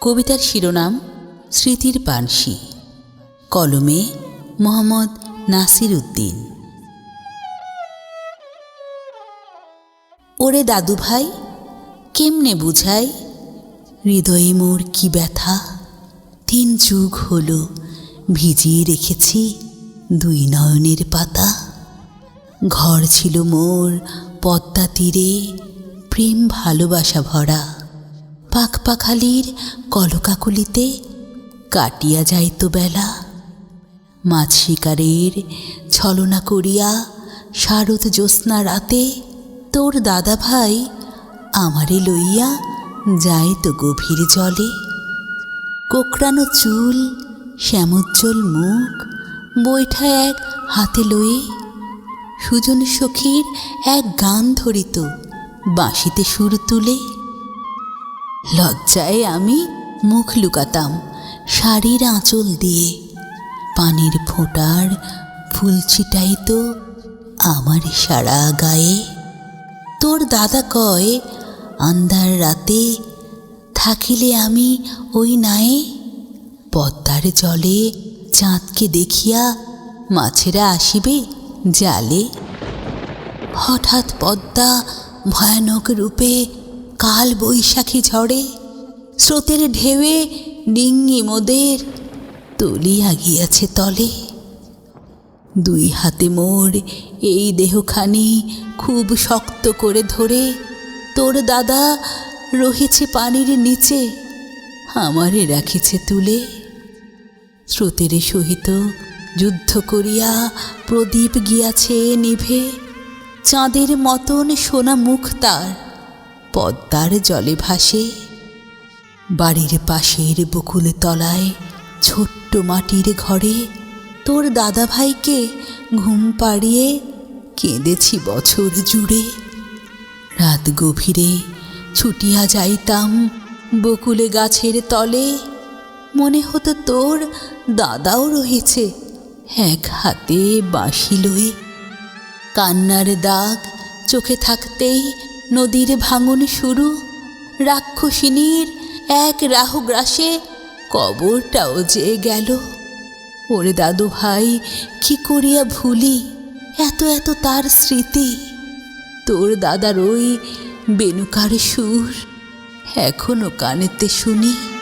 কবিতার শিরোনাম স্মৃতির পানসি কলমে মোহাম্মদ নাসির উদ্দিন। ওরে দাদু ভাই, কেমনে বুঝাই? হৃদয়ে মোর কি ব্যথা? তিন যুগ হলো, ভিজিয়ে রেখেছি দুই নয়নের পাতা। ঘর ছিল মোর পদ্মা তীরে, প্রেম ভালোবাসা ভরা। পাক পাখালির কলকাকুলিতে কাটিয়া যাইত বেলা। মাছ শিকারের ছলনা করিয়া শারদ জ্যোৎস্না রাতে তোর দাদা ভাই আমারে লইয়া যায় তো গভীর জলে। কোকড়ানো চুল, শ্যামোজ্জ্বল মুখ বৈঠা এক হাতে লয়ে সুজন সখীর এক গান ধরিত বাঁশিতে সুর তুলে। লজ্জায় আমি মুখ লুকাতাম শাড়ির আঁচল দিয়ে। পানির ফোঁটার ফুল ছিটাই তো আমার সারা গায়ে। তোর দাদা কয়, আন্ধার রাতে থাকিলে আমি ওই নায়ে? পদ্মার জলে চাঁদকে দেখিয়া মাছেরা আসিবে জালে। হঠাৎ পদ্মা ভয়ানক রূপে কাল বৈশাখী ঝড়ে, স্রোতের ঢেউয়ে ডিঙ্গি মোদের তলিয়া গিয়াছে তলে। দুই হাতে মোর এই দেহখানি খুব শক্ত করে ধরে, তোর দাদা রহিছে পানির নিচে, আমারে রাখিছে তুলে। স্রোতের সহিত যুদ্ধ করিয়া প্রদীপ গিয়াছে নিভে, চাঁদের মতন সোনা মুখ তার। পদ্মার জলে ভাসে। বাড়ির পাশের বকুল তলায় ছোট্ট মাটির ঘরে তোর দাদা ভাইকে ঘুম পাড়িয়ে কেঁদেছি বছর জুড়ে। রাত গভীরে ছুটিয়া যাইতাম বকুলে গাছের তলে। মনে হতো তোর দাদাও রয়েছে এক হাতে বাঁশি লয়ে। কান্নার দাগ চোখে থাকতেই নদীর ভাঙন শুরু। রাক্ষসিনীর এক রাহু গ্রাসে কবরটাও যে গেল। ওরে দাদু ভাই, কি করিয়া ভুলি? এত এত তার স্মৃতি। তোর দাদার ওই বেনুকার সুর এখনও কানেতে শুনি।